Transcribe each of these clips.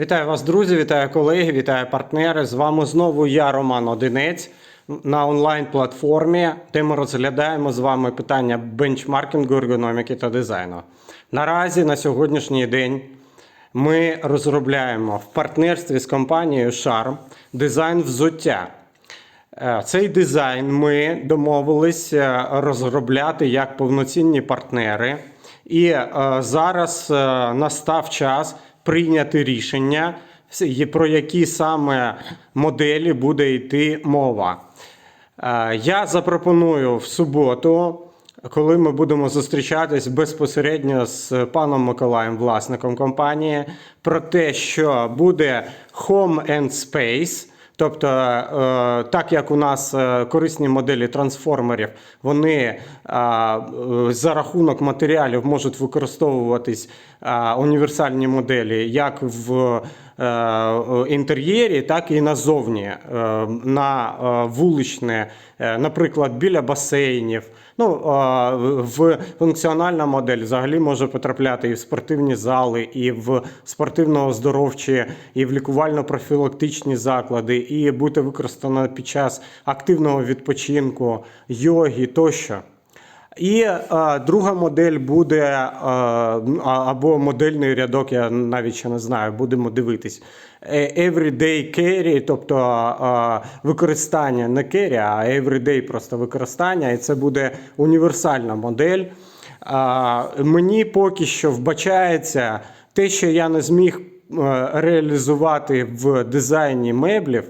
Вітаю вас, друзі, вітаю колеги, вітаю партнери. З вами знову я, Роман Одинець, на онлайн-платформі, де ми розглядаємо з вами питання бенчмаркінгу, ергономіки та дизайну. Наразі на сьогоднішній день ми розробляємо в партнерстві з компанією Charm дизайн взуття. Е, Цей дизайн ми домовились е, розробляти як повноцінні партнери. І е, зараз настав час прийняти рішення, про які саме моделі буде йти мова. Е, Я запропоную в суботу, коли ми будемо зустрічатись безпосередньо з паном Миколаєм, власником компанії, про те, що буде Home and Space. Тобто, е, так як у нас е, корисні моделі трансформерів, вони е, за рахунок матеріалів можуть використовуватись універсальні моделі як в інтер'єрі, так і назовні, е, на е, вуличне, е, наприклад, біля басейнів. Ну, е, в функціональна модель взагалі може потрапляти і в спортивні зали, і в спортивно-оздоровчі, і в лікувально-профілактичні заклади, і бути використана під час активного відпочинку, йоги тощо. І е, друга модель буде е, або модельний рядок, я навіть ще не знаю, будемо дивитись. Е, Everyday carry, тобто е, використання не carry, а everyday просто використання, і це буде універсальна модель. А, Мені поки що вбачається те, що я не зміг е, реалізувати в дизайні меблів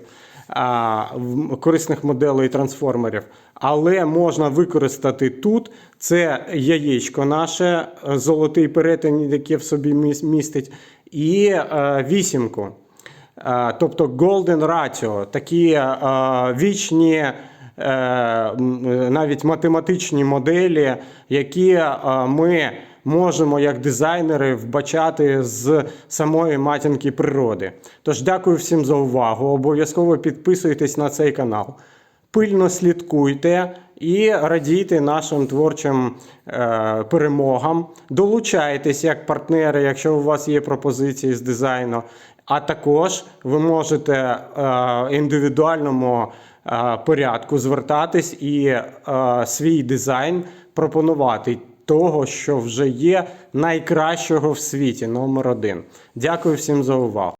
корисних моделей трансформерів, але можна використати тут. Це яєчко наше, е, золотий перетин, яке в собі містить, і е, вісімку. Е, Тобто Golden Ratio, такі вічні навіть математичні моделі, які ми можемо як дизайнери вбачати з самої матінки природи. Тож дякую всім за увагу. Обов'язково підписуйтесь на цей канал. Пильно слідкуйте і радійте нашим творчим е, перемогам. Долучайтесь як партнери, якщо у вас є пропозиції з дизайну. А також ви можете е, індивідуальному е, порядку звертатись і е, свій дизайн пропонувати того, що вже є найкращого в світі, номер один. Дякую всім за увагу.